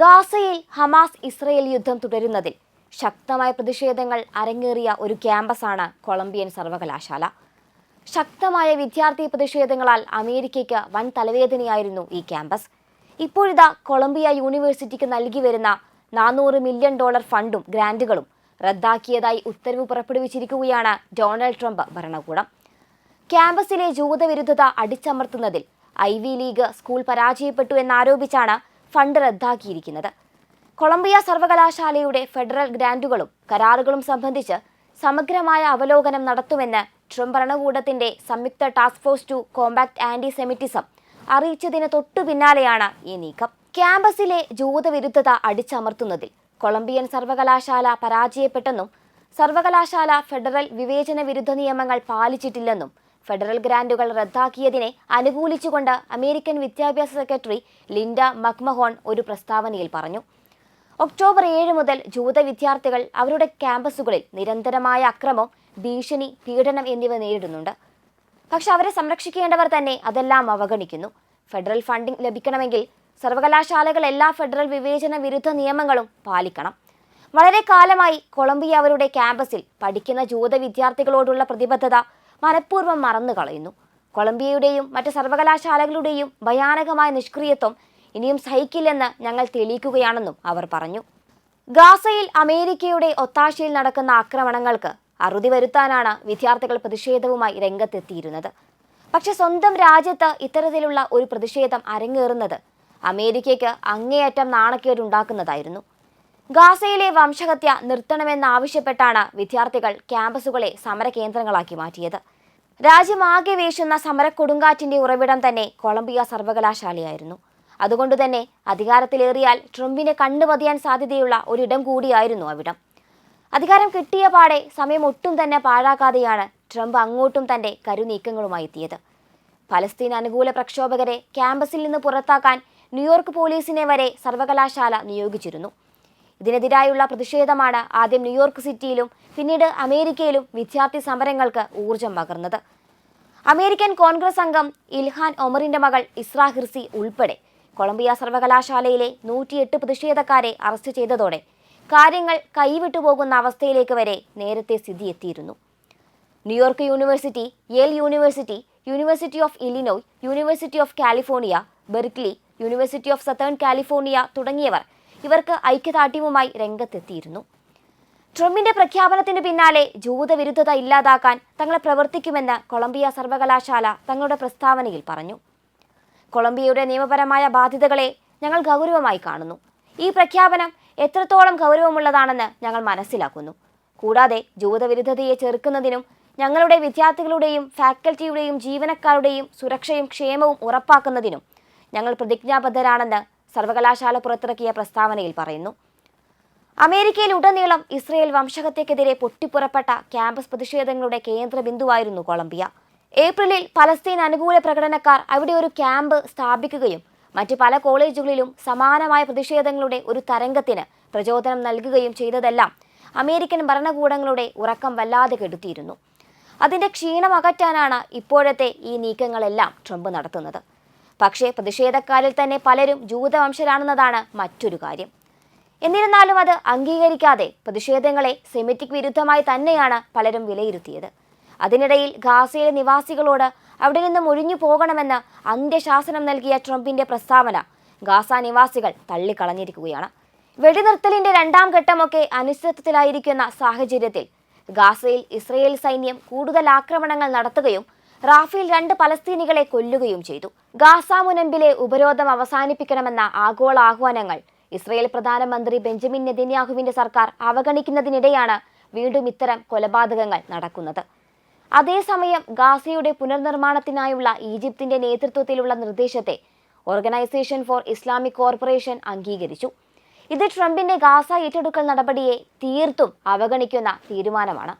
ഗാസയിൽ Hamas Israel യുദ്ധം തുടരുന്നതിൽ ശക്തമായ പ്രതിഷേധങ്ങൾ അരങ്ങേറിയ ഒരു ക്യാമ്പസാണ് കൊളംബിയൻ സർവകലാശാല. ശക്തമായ വിദ്യാർത്ഥി പ്രതിഷേധങ്ങളാൽ അമേരിക്കയ്ക്ക് വൻ തലവേദനയായിരുന്നു ഈ ക്യാമ്പസ്. ഇപ്പോഴിതാ കൊളംബിയ യൂണിവേഴ്സിറ്റിക്ക് നൽകി വരുന്ന നാനൂറ് മില്യൺ ഡോളർ ഫണ്ടും ഗ്രാന്റുകളും റദ്ദാക്കിയതായി ഉത്തരവ് പുറപ്പെടുവിച്ചിരിക്കുകയാണ് ഡൊണാൾഡ് ട്രംപ് ഭരണകൂടം. ക്യാമ്പസിലെ ജൂതവിരുദ്ധത അടിച്ചമർത്തുന്നതിൽ ഐ വി ലീഗ് സ്കൂൾ പരാജയപ്പെട്ടു എന്നാരോപിച്ചാണ് ഫണ്ട് റദ്ദാക്കിയിരിക്കുന്നത്. കൊളംബിയ സർവകലാശാലയുടെ ഫെഡറൽ ഗ്രാൻഡുകളും കരാറുകളും സംബന്ധിച്ച് സമഗ്രമായ അവലോകനം നടത്തുമെന്ന് ട്രംപ് ഭരണകൂടത്തിന്റെ സംയുക്ത task force to combat antisemitism അറിയിച്ചതിന് തൊട്ടു പിന്നാലെയാണ് ഈ നീക്കം. ക്യാമ്പസിലെ ജൂതവിരുദ്ധത അടിച്ചമർത്തുന്നതിൽ കൊളംബിയൻ സർവകലാശാല പരാജയപ്പെട്ടെന്നും സർവകലാശാല ഫെഡറൽ വിവേചന വിരുദ്ധ നിയമങ്ങൾ പാലിച്ചിട്ടില്ലെന്നും ഫെഡറൽ ഗ്രാന്റുകൾ റദ്ദാക്കിയതിനെ അനുകൂലിച്ചുകൊണ്ട് അമേരിക്കൻ വിദ്യാഭ്യാസ സെക്രട്ടറി ലിൻഡ മക്മഹോൺ ഒരു പ്രസ്താവനയിൽ പറഞ്ഞു. ഒക്ടോബർ ഏഴ് മുതൽ ജൂത വിദ്യാർത്ഥികൾ അവരുടെ ക്യാമ്പസുകളിൽ നിരന്തരമായ അക്രമം ഭീഷണി പീഡനം എന്നിവ നേരിടുന്നുണ്ട്. പക്ഷെ അവരെ സംരക്ഷിക്കേണ്ടവർ തന്നെ അതെല്ലാം അവഗണിക്കുന്നു. ഫെഡറൽ ഫണ്ടിംഗ് ലഭിക്കണമെങ്കിൽ സർവകലാശാലകൾ എല്ലാ ഫെഡറൽ വിവേചന വിരുദ്ധ നിയമങ്ങളും പാലിക്കണം. വളരെ കാലമായി കൊളംബിയ അവരുടെ ക്യാമ്പസിൽ പഠിക്കുന്ന ജൂത വിദ്യാർത്ഥികളോടുള്ള പ്രതിബദ്ധത മനഃപൂർവം മറന്നു കളയുന്നു. കൊളംബിയയുടെയും മറ്റ് സർവകലാശാലകളുടെയും ഭയാനകമായ നിഷ്ക്രിയത്വം ഇനിയും സഹിക്കില്ലെന്ന് ഞങ്ങൾ തെളിയിക്കുകയാണെന്നും അവർ പറഞ്ഞു. ഗാസയിൽ അമേരിക്കയുടെ ഒത്താശയിൽ നടക്കുന്ന ആക്രമണങ്ങൾക്ക് അറുതി വരുത്താനാണ് വിദ്യാർത്ഥികൾ പ്രതിഷേധവുമായി രംഗത്തെത്തിയിരുന്നത്. പക്ഷെ സ്വന്തം രാജ്യത്ത് ഇത്തരത്തിലുള്ള ഒരു പ്രതിഷേധം അരങ്ങേറുന്നത് അമേരിക്കയ്ക്ക് അങ്ങേയറ്റം നാണക്കേടുണ്ടാക്കുന്നതായിരുന്നു. ഗാസയിലെ വംശഹത്യ നിർത്തണമെന്നാവശ്യപ്പെട്ടാണ് വിദ്യാർത്ഥികൾ ക്യാമ്പസുകളെ സമരകേന്ദ്രങ്ങളാക്കി മാറ്റിയത്. രാജ്യമാകെ വീശുന്ന സമര കൊടുങ്കാറ്റിന്റെ ഉറവിടം തന്നെ കൊളംബിയ സർവകലാശാലയായിരുന്നു. അതുകൊണ്ടുതന്നെ അധികാരത്തിലേറിയാൽ ട്രംപിനെ കണ്ടുപതിയാൻ സാധ്യതയുള്ള ഒരിടം കൂടിയായിരുന്നു അവിടം. അധികാരം കിട്ടിയ പാടെ സമയം ഒട്ടും തന്നെ പാഴാക്കാതെയാണ് ട്രംപ് അങ്ങോട്ടും തന്റെ കരുനീക്കങ്ങളുമായി എത്തിയത് ഫലസ്തീൻ അനുകൂല പ്രക്ഷോഭകരെ ക്യാമ്പസിൽ നിന്ന് പുറത്താക്കാൻ ന്യൂയോർക്ക് പോലീസിനെ വരെ സർവകലാശാല നിയോഗിച്ചിരുന്നു. ഇതിനെതിരായുള്ള പ്രതിഷേധമാണ് ആദ്യം ന്യൂയോർക്ക് സിറ്റിയിലും പിന്നീട് അമേരിക്കയിലും വിദ്യാർത്ഥി സമരങ്ങൾക്ക് ഊർജം പകർന്നത്. അമേരിക്കൻ കോൺഗ്രസ് അംഗം ഇൽഹാൻ ഒമറിന്റെ മകൾ ഇസ്രാ ഹിർസി ഉൾപ്പെടെ കൊളംബിയ സർവകലാശാലയിലെ നൂറ്റിയെട്ട് പ്രതിഷേധക്കാരെ അറസ്റ്റ് ചെയ്തതോടെ കാര്യങ്ങൾ കൈവിട്ടുപോകുന്ന അവസ്ഥയിലേക്ക് വരെ നേരത്തെ സ്ഥിതി എത്തിയിരുന്നു New York university Yale university university of Illinois university of California Berkeley university of Southern California തുടങ്ങിയവർ ഇവർക്ക് ഐക്യദാർഢ്യവുമായി രംഗത്തെത്തിയിരുന്നു. ട്രംപിന്റെ പ്രഖ്യാപനത്തിന് പിന്നാലെ ജൂതവിരുദ്ധത ഇല്ലാതാക്കാൻ തങ്ങളെ പ്രവർത്തിക്കുമെന്ന് കൊളംബിയ സർവകലാശാല തങ്ങളുടെ പ്രസ്താവനയിൽ പറഞ്ഞു. കൊളംബിയയുടെ നിയമപരമായ ബാധ്യതകളെ ഞങ്ങൾ ഗൗരവമായി കാണുന്നു. ഈ പ്രഖ്യാപനം എത്രത്തോളം ഗൗരവമുള്ളതാണെന്ന് ഞങ്ങൾ മനസ്സിലാക്കുന്നു. കൂടാതെ ജൂതവിരുദ്ധതയെ ചെറുക്കുന്നതിനും ഞങ്ങളുടെ വിദ്യാർത്ഥികളുടെയും ഫാക്കൽറ്റിയുടെയും ജീവനക്കാരുടെയും സുരക്ഷയും ക്ഷേമവും ഉറപ്പാക്കുന്നതിനും ഞങ്ങൾ പ്രതിജ്ഞാബദ്ധരാണെന്ന് സർവകലാശാല പുറത്തിറക്കിയ പ്രസ്താവനയിൽ പറയുന്നു. അമേരിക്കയിൽ ഉടനീളം ഇസ്രയേൽ വംശഹത്യക്കെതിരെ പൊട്ടിപ്പുറപ്പെട്ട ക്യാമ്പസ് പ്രതിഷേധങ്ങളുടെ കേന്ദ്ര ബിന്ദുവായിരുന്നു കൊളംബിയ. ഏപ്രിലിൽ പലസ്തീൻ അനുകൂല പ്രകടനക്കാർ അവിടെ ഒരു ക്യാമ്പ് സ്ഥാപിക്കുകയും മറ്റ് പല കോളേജുകളിലും സമാനമായ പ്രതിഷേധങ്ങളുടെ ഒരു തരംഗത്തിന് പ്രചോദനം നൽകുകയും ചെയ്തതെല്ലാം അമേരിക്കൻ ഭരണകൂടങ്ങളുടെ ഉറക്കം വല്ലാതെ കെടുത്തിയിരുന്നു. അതിന്റെ ക്ഷീണമകറ്റാനാണ് ഇപ്പോഴത്തെ ഈ നീക്കങ്ങളെല്ലാം ട്രംപ് നടത്തുന്നത്. പക്ഷേ പ്രതിഷേധക്കാരിൽ തന്നെ പലരും ജൂതവംശരാണെന്നതാണ് മറ്റൊരു കാര്യം. എന്നിരുന്നാലും അത് അംഗീകരിക്കാതെ പ്രതിഷേധങ്ങളെ സെമിറ്റിക് വിരുദ്ധമായി തന്നെയാണ് പലരും വിലയിരുത്തിയത്. അതിനിടയിൽ ഗാസയിലെ നിവാസികളോട് അവിടെ നിന്നും ഒഴിഞ്ഞു പോകണമെന്ന് അന്ത്യശാസനം നൽകിയ ട്രംപിന്റെ പ്രസ്താവന ഗാസ നിവാസികൾ തള്ളിക്കളഞ്ഞിരിക്കുകയാണ്. വെടിനിർത്തലിന്റെ രണ്ടാം ഘട്ടമൊക്കെ അനിശ്ചിതത്വത്തിലായിരിക്കുന്ന സാഹചര്യത്തിൽ ഗാസയിൽ ഇസ്രയേൽ സൈന്യം കൂടുതൽ ആക്രമണങ്ങൾ നടത്തുകയും റാഫേൽ രണ്ട് പലസ്തീനികളെ കൊല്ലുകയും ചെയ്തു. ഗാസ മുനമ്പിലെ ഉപരോധം അവസാനിപ്പിക്കണമെന്ന ആഗോള ആഹ്വാനങ്ങൾ ഇസ്രയേൽ പ്രധാനമന്ത്രി ബെഞ്ചമിൻ നെതിന്യാഹുവിന്റെ സർക്കാർ അവഗണിക്കുന്നതിനിടെയാണ് വീണ്ടും ഇത്തരം കൊലപാതകങ്ങൾ നടക്കുന്നത്. അതേസമയം ഗാസയുടെ പുനർനിർമ്മാണത്തിനായുള്ള ഈജിപ്തിന്റെ നേതൃത്വത്തിലുള്ള നിർദ്ദേശത്തെ ഓർഗനൈസേഷൻ ഫോർ ഇസ്ലാമിക് കോർപ്പറേഷൻ അംഗീകരിച്ചു. ഇത് ട്രംപിന്റെ ഗാസ ഏറ്റെടുക്കൽ നടപടിയെ തീർത്തും അവഗണിക്കുന്ന തീരുമാനമാണ്.